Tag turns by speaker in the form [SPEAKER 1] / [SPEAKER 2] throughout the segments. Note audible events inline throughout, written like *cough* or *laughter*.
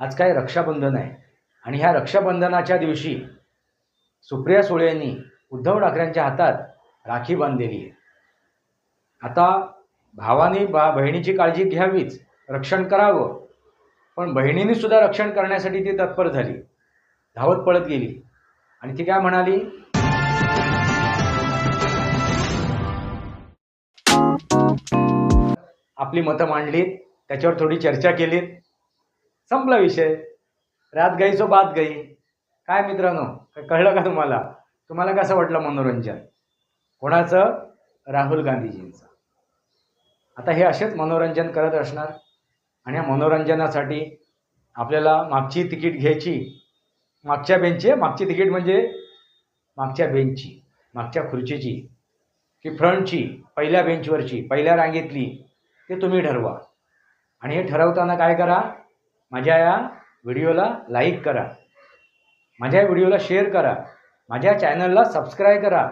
[SPEAKER 1] आज काय रक्षाबंधन आहे? आणि ह्या रक्षाबंधनाच्या दिवशी सुप्रिया सुळे यांनी उद्धव ठाकरेंच्या हातात राखी बांधलेली आहे. आता भावाने बा बहिणीची काळजी घ्यावीच रक्षण करावं. पण बहिणीने सुद्धा रक्षण करण्यासाठी ती तत्पर झाली. धावत पळत गेली. आणि ती काय म्हणाली? आपली मतं मांडलीत त्याच्यावर थोडी चर्चा केलीत. संपला विषय. रात गई सो बात गई. काय मित्रांनो कळलं का तुम्हाला? तुम्हाला कसं वाटलं मनोरंजन? कोणाचं? राहुल गांधीजींचं. आता हे असेच मनोरंजन करत असणार आणि या मनोरंजनासाठी आपल्याला मागची तिकीट घ्यायची. मागच्या बेंचची मागची तिकीट म्हणजे मागच्या बेंचची मागच्या खुर्चीची की फ्रंटची पहिल्या बेंचवरची पहिल्या रांगेतली ते तुम्ही ठरवा. आणि हे ठरवताना काय करा? माझ्या या व्हिडिओला लाईक करा. माझ्या या व्हिडिओला शेअर करा. माझ्या चॅनलला सबस्क्राईब करा.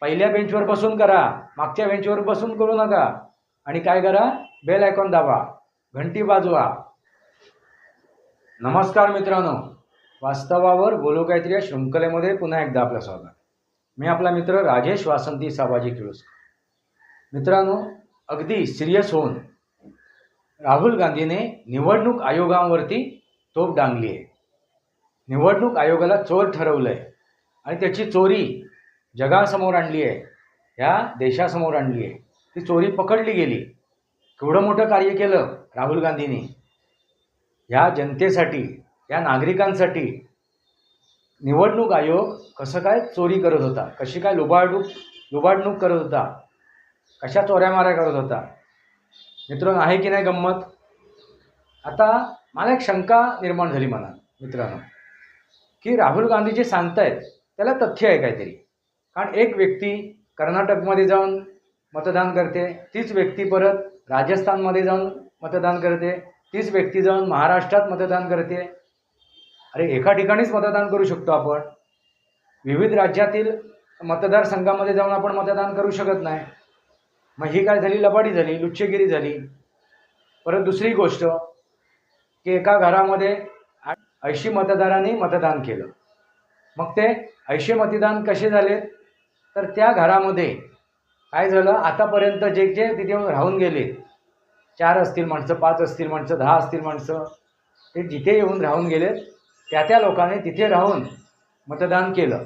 [SPEAKER 1] पहिल्या बेंचवर बसून करा. मागच्या बेंचवर बसून करू नका. आणि काय करा? बेल आयकॉन दाबा. घंटी वाजवा. नमस्कार मित्रांनो. वास्तवावर बोलू काहीतरी या शृंखलेमध्ये पुन्हा एकदा आपलं स्वागत. मी आपला मित्र राजेश वासंती साबाजी किळुसकर. मित्रांनो अगदी सिरियस होऊन राहुल गांधीने निवडणूक आयोगावरती तोप डांगली आहे. निवडणूक आयोगाला चोर ठरवलं आहे आणि त्याची चोरी जगासमोर आणली आहे ह्या देशासमोर आणली आहे. ती चोरी पकडली गेली. केवढं मोठं कार्य केलं राहुल गांधींनी? ह्या जनतेसाठी या नागरिकांसाठी निवडणूक आयोग कसं काय चोरी करत होता? कशी काय लुबाडणूक लुबाडणूक करत होता? कशा चोऱ्यामाऱ्या करत होता? मित्रांनो आहे की नाही गंमत? आता मला एक शंका निर्माण झाली मला मित्रांनो की राहुल गांधी जे सांगतायत त्याला तथ्य आहे काहीतरी. कारण एक व्यक्ती कर्नाटकमध्ये जाऊन मतदान करते तीच व्यक्ती परत राजस्थानमध्ये जाऊन मतदान करते तीच व्यक्ती जाऊन महाराष्ट्रात मतदान करते. अरे एका ठिकाणीच मतदान करू शकतो आपण. विविध राज्यातील मतदारसंघामध्ये जाऊन आपण मतदान करू शकत नाही. मग ही काय झाली? लबाडी झाली लुच्चेगिरी झाली. परत दुसरी गोष्ट की एका घरामध्ये ऐंशी मतदारांनी मतदान केलं. मग ते ऐंशी मतदान कसे झाले? तर त्या घरामध्ये काय झालं? आतापर्यंत जे जे तिथे राहून गेले चार असतील माणसं पाच असतील माणसं दहा असतील माणसं ते जिथे येऊन राहून गेले त्या त्या लोकांनी तिथे राहून मतदान केलं.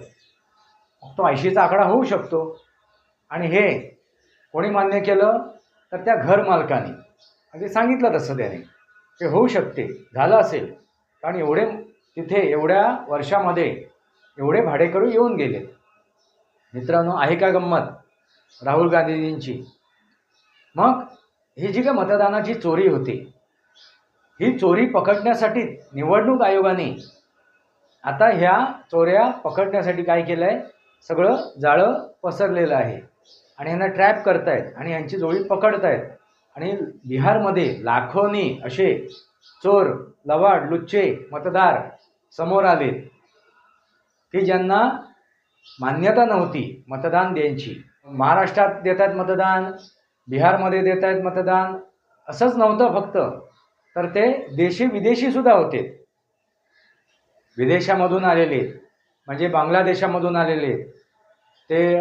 [SPEAKER 1] तो ऐंशीचा आकडा होऊ शकतो. आणि हे कोणी मान्य केलं तर त्या घर मालकाने. सांगितलं तसं त्याने. ते होऊ शकते झालं असेल. कारण एवढे तिथे एवढ्या वर्षामध्ये एवढे भाडेकरू येऊन गेले. मित्रांनो आहे का गंमत? राहुल गांधीजींची. मग ही जी काय मतदानाची चोरी होती ही चोरी पकडण्यासाठी निवडणूक आयोगाने आता ह्या चोऱ्या पकडण्यासाठी काय केलं आहे सगळं जाळं पसरलेलं आहे. आणि यांना ट्रॅप करतायत आणि यांची जोडी पकडतायत. आणि बिहारमध्ये लाखोनी असे चोर लवाड लुच्चे मतदार समोर आले की ज्यांना मान्यता नव्हती मतदान द्यायची. महाराष्ट्रात देत आहेत मतदान बिहारमध्ये देत आहेत मतदान असंच नव्हतं फक्त. तर ते देशी विदेशीसुद्धा होते. विदेशामधून आलेले म्हणजे बांगलादेशामधून आलेले. ते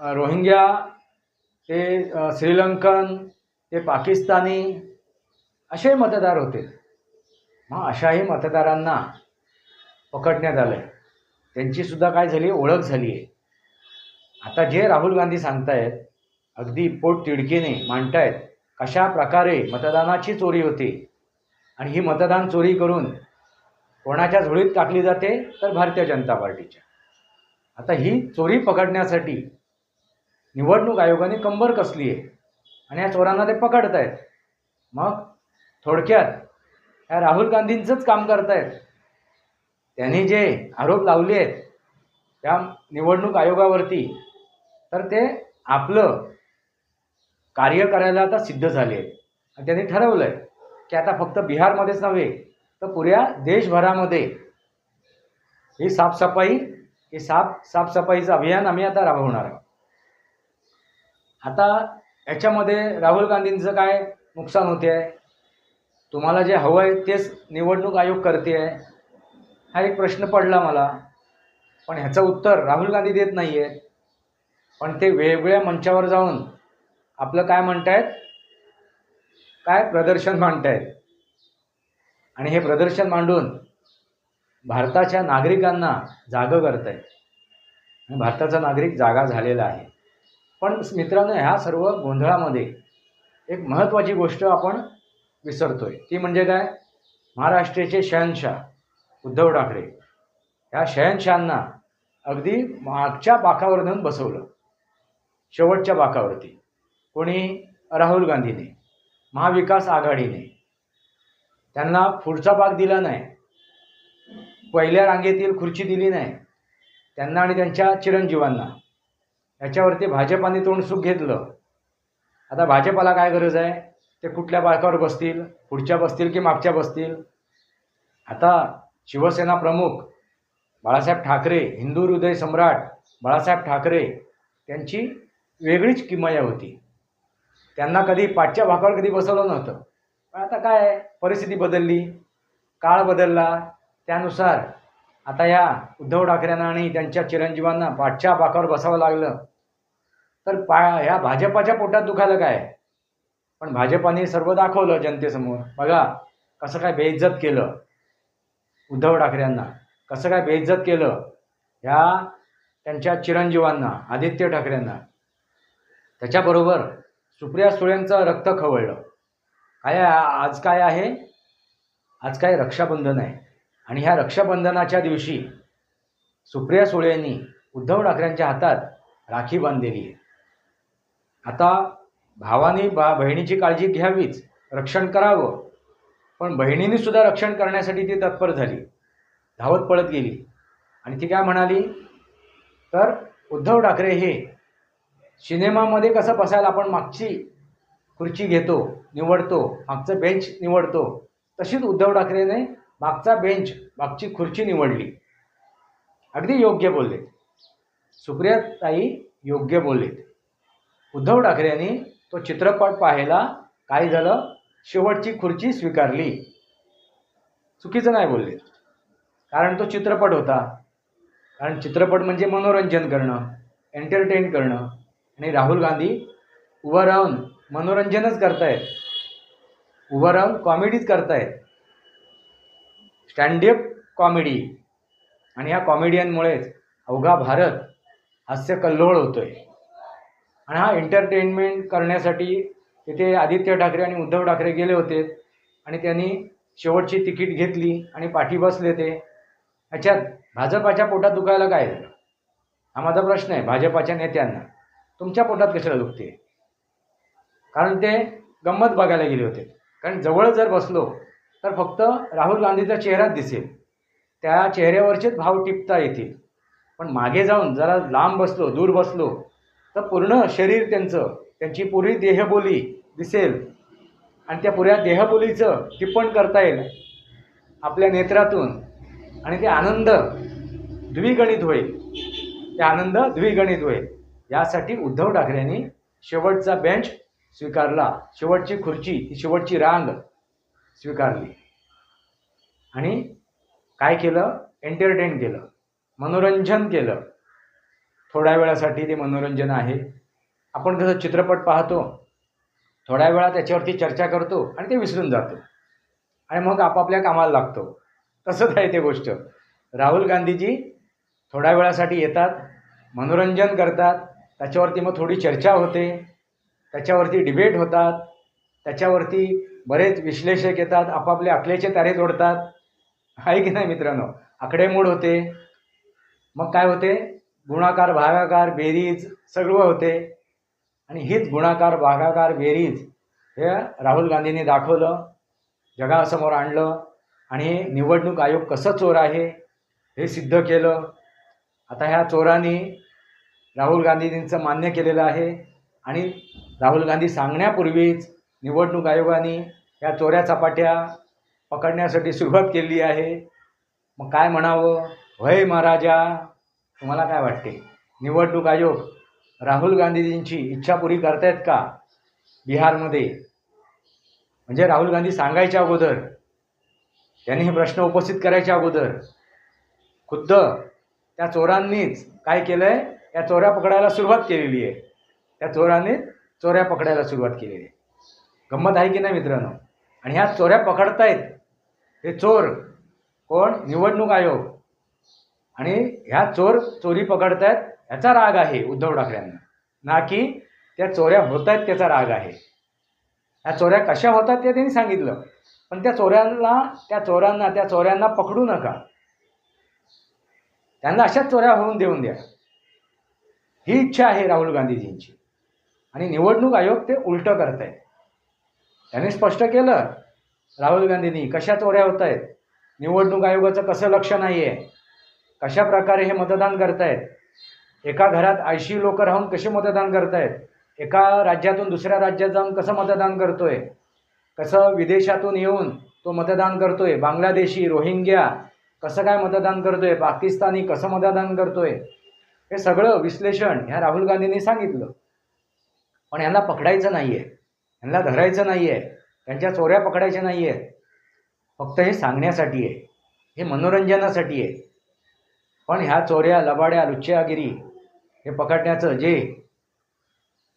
[SPEAKER 1] रोहिंग्या ते श्रीलंकन ते पाकिस्तानी असे मतदार होते. मग अशाही मतदारांना पकडण्यात आलं आहे त्यांचीसुद्धा काय झाली ओळख झाली आहे आता जे राहुल गांधी सांगतायत अगदी पोट तिडकीने मांडतायत कशा प्रकारे मतदानाची चोरी होती आणि ही मतदान चोरी करून कोणाच्या झोळीत टाकली जाते? तर भारतीय जनता पार्टीच्या. आता ही चोरी पकडण्यासाठी निवडणूक आयोगाने कंबर कसली आहे? आणि या चोरांना ते पकडत आहेत मग थोडक्यात या राहुल गांधींचंच काम करतायत. त्यांनी जे आरोप लावले आहेत त्या निवडणूक आयोगावरती तर ते आपलं कार्य करायला आता सिद्ध झाले आहेत. आणि त्यांनी ठरवलं आहे की आता फक्त बिहारमध्येच नव्हे तर पुऱ्या देशभरामध्ये ही साफसफाई ही साफ साफसफाईचं अभियान आम्ही आता राबवणार आहोत. आता याच्यामध्ये राहुल गांधींचं काय नुकसान होते? आहे तुम्हाला जे हवं आहे तेच निवडणूक आयोग करते आहे हा एक प्रश्न पडला मला. पण ह्याचं उत्तर राहुल गांधी देत नाही आहेत पण ते वेगवेगळ्या मंचावर जाऊन आपलं काय म्हणतायत? काय प्रदर्शन मांडतायत? आणि हे प्रदर्शन मांडून भारताच्या नागरिकांना जागं करत आहेत आणि भारताचा नागरिक जागा झालेला आहे. पण मित्रांनो ह्या सर्व गोंधळामध्ये एक महत्त्वाची गोष्ट आपण विसरतोय. ती म्हणजे काय? महाराष्ट्राचे शहनशाह उद्धव ठाकरे. ह्या शहनशहांना अगदी मागच्या बाकावर नेऊन बसवलं. शेवटच्या बाकावरती कोणी? राहुल गांधीने. महाविकास आघाडीने. त्यांना पुढचा भाग दिला नाही. पहिल्या रांगेतील खुर्ची दिली नाही. त्यांना आणि त्यांच्या चिरंजीवांना. याच्यावरती भाजपाने तोंड सुख घेतलं. आता भाजपाला काय गरज आहे? ते कुठल्या बाकावर बसतील? पुढच्या बसतील की मागच्या बसतील? आता शिवसेना प्रमुख बाळासाहेब ठाकरे हिंदू हृदय सम्राट बाळासाहेब ठाकरे त्यांची वेगळीच किमया होती. त्यांना कधी पाठच्या भागावर कधी बसवलं नव्हतं. पण आता काय परिस्थिती बदलली. काळ बदलला. त्यानुसार आता या उद्धव ठाकरेंना आणि त्यांच्या चिरंजीवांना पाठच्या बाकावर बसावं लागलं. तर पा ह्या भाजपाच्या पोटात दुखायला काय? पण भाजपाने सर्व दाखवलं जनतेसमोर. बघा कसं काय बेइज्जत केलं उद्धव ठाकरेंना. कसं काय बेइज्जत केलं ह्या त्यांच्या चिरंजीवांना आदित्य ठाकरेंना. त्याच्याबरोबर सुप्रिया सुळेंचं रक्त खवळलं. काय आज काय आहे? आज काय रक्षाबंधन आहे. आणि ह्या रक्षाबंधनाच्या दिवशी सुप्रिया सुळेंनी उद्धव ठाकरेंच्या हातात राखी बांधलेली आहे. आता भावाने बा बहिणीची काळजी घ्यावीच रक्षण करावं पण बहिणीने सुद्धा रक्षण करण्यासाठी ती तत्पर झाली धावत पळत गेली. आणि ती काय म्हणाली? तर उद्धव ठाकरे हे सिनेमामध्ये कसं बसायला आपण मागची खुर्ची घेतो निवडतो मागचं बेंच निवडतो तशीच उद्धव ठाकरेने मागचा बेंच मागची खुर्ची निवडली. अगदी योग्य बोलले. सुप्रियाताई योग्य बोलले. उद्धव ठाकरेंनी तो चित्रपट पाहायला काय झालं शेवटची खुर्ची स्वीकारली. चुकीचं नाही बोलले. कारण तो चित्रपट होता. कारण चित्रपट म्हणजे मनोरंजन करणं एंटरटेन करणं. आणि राहुल गांधी उभं राहून मनोरंजनच करतायत. उभं राहून कॉमेडीच करतायत. Stand up comedy. आणि ह्या कॉमेडियनमुळेच अवघा भारत हास्यकल्लोळ होतोय. आणि हा एंटरटेनमेंट करण्यासाठी तिथे आदित्य ठाकरे आणि उद्धव ठाकरे गेले होते. आणि त्यांनी शेवटची तिकीट घेतली आणि पाठी बसले ते. ह्याच्यात भाजपाच्या पोटात दुखायला काय झालं? हा माझा प्रश्न आहे भाजपाच्या नेत्यांना. तुमच्या पोटात कशाला दुखते? कारण ते गंमत बघायला गेले होते. कारण जवळ जर बसलो तर फक्त राहुल गांधीचा चेहराच दिसेल. त्या चेहऱ्यावरचेच भाव टिपता येतील. पण मागे जाऊन जरा लांब बसलो दूर बसलो तर पूर्ण शरीर त्यांचं त्यांची पुरी देहबोली दिसेल. आणि त्या पुऱ्या देहबोलीचं टिप्पण करता येईल. आपल्या नेत्रातून. आणि ते आनंद द्विगणित होईल. ते आनंद द्विगणित होईल. यासाठी उद्धव ठाकरेंनी शेवटचा बेंच स्वीकारला. शेवटची खुर्ची ही शेवटची रांग स्वीकारली. आणि काय केलं? एंटरटेन केलं. मनोरंजन केलं. थोड्या वेळासाठी ते मनोरंजन आहे. आपण कसं चित्रपट पाहतो थोड्या वेळा त्याच्यावरती चर्चा करतो आणि ते विसरून जातो. आणि मग आपापल्या कामाला लागतो. तसंच आहे ते गोष्ट. राहुल गांधीजी थोड्या वेळासाठी येतात मनोरंजन करतात. त्याच्यावरती मग थोडी चर्चा होते. त्याच्यावरती डिबेट होतात. त्याच्यावरती बरेच विश्लेषक येतात आपापले आकलेचे तारे जोडतात. आहे की नाही मित्रांनो? आकडेमोड होते. मग काय होते? गुणाकार भागाकार बेरीज सगळं होते. आणि हीच गुणाकार भागाकार बेरीज हे राहुल गांधींनी दाखवलं जगासमोर आणलं. आणि निवडणूक आयोग कसं चोर आहे हे सिद्ध केलं. आता ह्या चोरांनी राहुल गांधींचं मान्य केलेलं आहे. आणि राहुल गांधी सांगण्यापूर्वीच निवडणूक आयोगाने या चोऱ्या चपाट्या पकडण्यासाठी सुरुवात केली आहे. मग काय म्हणावं? वय महाराजा तुम्हाला काय वाटते? निवडणूक आयोग राहुल गांधीजींची इच्छा पुरी करतायत का बिहारमध्ये? म्हणजे राहुल गांधी सांगायच्या अगोदर त्यांनी हे प्रश्न उपस्थित करायच्या अगोदर खुद्द त्या चोरांनीच काय केलं आहे त्या चोऱ्या पकडायला सुरुवात केलेली आहे. त्या चोरांनी चोऱ्या पकडायला सुरुवात केलेली आहे. गंमत आहे की नाही मित्रांनो? आणि ह्या चोऱ्या पकडतायत. हे चोर कोण? निवडणूक आयोग. आणि ह्या चोर चोरी पकडतायत ह्याचा राग आहे उद्धव ठाकरेंना. ना की त्या चोऱ्या होत आहेत त्याचा राग आहे. ह्या चोऱ्या कशा होतात ते त्यांनी सांगितलं. पण त्या चोऱ्यांना त्या चोरांना त्या चोऱ्यांना पकडू नका. त्यांना अशाच चोऱ्या होऊन देऊन द्या. ही इच्छा आहे राहुल गांधीजींची. आणि निवडणूक आयोग ते उलटं करत आहेत त्यांनी स्पष्ट केलं राहुल गांधींनी कशा चोऱ्या होत आहेत निवडणूक आयोगाचं कसं लक्ष नाही आहे कशा प्रकारे हे मतदान करतायत? एका घरात ऐंशी लोक राहून कसे मतदान करतायत? एका राज्यातून दुसऱ्या राज्यात जाऊन कसं मतदान करतोय? कसं विदेशातून येऊन तो मतदान करतोय? बांगलादेशी रोहिंग्या कसं काय मतदान करतोय? पाकिस्तानी कसं मतदान करतोय? हे सगळं विश्लेषण ह्या राहुल गांधींनी सांगितलं. पण यांना पकडायचं नाही आहे यांना धरायचं नाही आहे त्यांच्या चोऱ्या पकडायच्या नाही आहेत फक्त हे सांगण्यासाठी आहे. हे मनोरंजनासाठी आहे. पण ह्या चोऱ्या लबाड्या लुच्च्यागिरी हे पकडण्याचं जे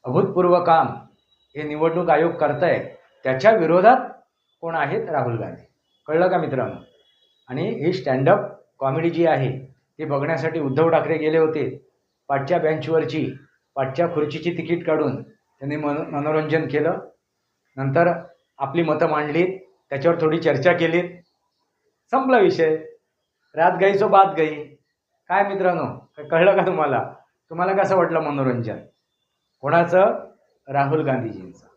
[SPEAKER 1] अभूतपूर्व काम हे निवडणूक आयोग करत आहे त्याच्या विरोधात कोण आहेत राहुल गांधी? कळलं का मित्रांनो? आणि ही स्टँडअप कॉमेडी जी आहे ती बघण्यासाठी उद्धव ठाकरे गेले होते. पाठच्या बेंचवरची पाठच्या खुर्चीची तिकीट काढून त्यांनी मन मनोरंजन केलं. नंतर आपली मतं मांडलीत त्याच्यावर थोडी चर्चा केलीत संपला विषय. रात गई सो बात गई. काय मित्रांनो? काय कळलं का तुम्हाला? तुम्हाला कसं वाटलं मनोरंजन? कोणाचं? राहुल गांधीजींचं.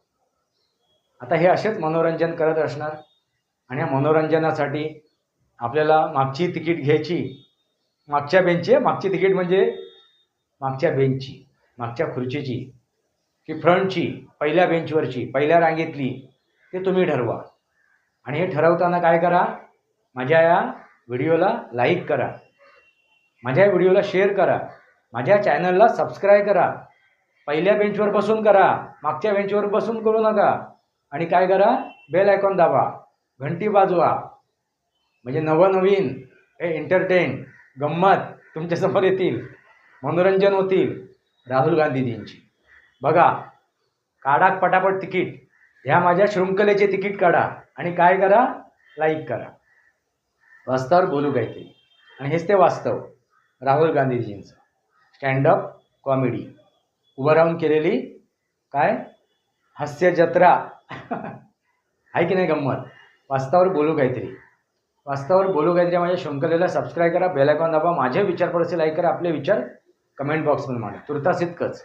[SPEAKER 1] आता हे असेच मनोरंजन करत असणार. आणि या मनोरंजनासाठी आपल्याला मागची तिकीट घ्यायची. मागच्या बेंचची मागची तिकीट म्हणजे मागच्या बेंचची मागच्या खुर्चीची. की फ्रंटची पहिल्या बेंचवरची पहिल्या रांगेतली ते तुम्ही ठरवा. आणि हे ठरवताना काय करा? माझ्या या व्हिडिओला लाईक करा. माझ्या व्हिडिओला शेअर करा. माझ्या चॅनलला सबस्क्राईब करा. पहिल्या बेंचवर बसून करा. मागच्या बेंचवर बसून करू नका. आणि काय करा? बेल आयकॉन दाबा. घंटी वाजवा. म्हणजे नवनवीन हे एंटरटेन गंमत तुमच्यासमोर येतील. मनोरंजन होतील. राहुल गांधीजींची. बघा काढा पटापट तिकीट. ह्या माझ्या शृंखलेचे तिकीट काढा आणि काय करा? लाईक करा. वास्तवावर बोलू काहीतरी आणि हेच ते वास्तव. राहुल गांधीजींचं. Stand up comedy. उभं राहून केलेली काय? हास्य जत्रा. *laughs* आहे की नाही गंमत? वास्तवावर बोलू काहीतरी. वास्तवावर बोलू काहीतरी माझ्या शृंखलेला सबस्क्राईब करा बेलायकॉन दाबा माझे विचार पडसे लाईक करा आपले विचार कमेंट बॉक्समध्ये मांडा. तुर्तास इतकंच.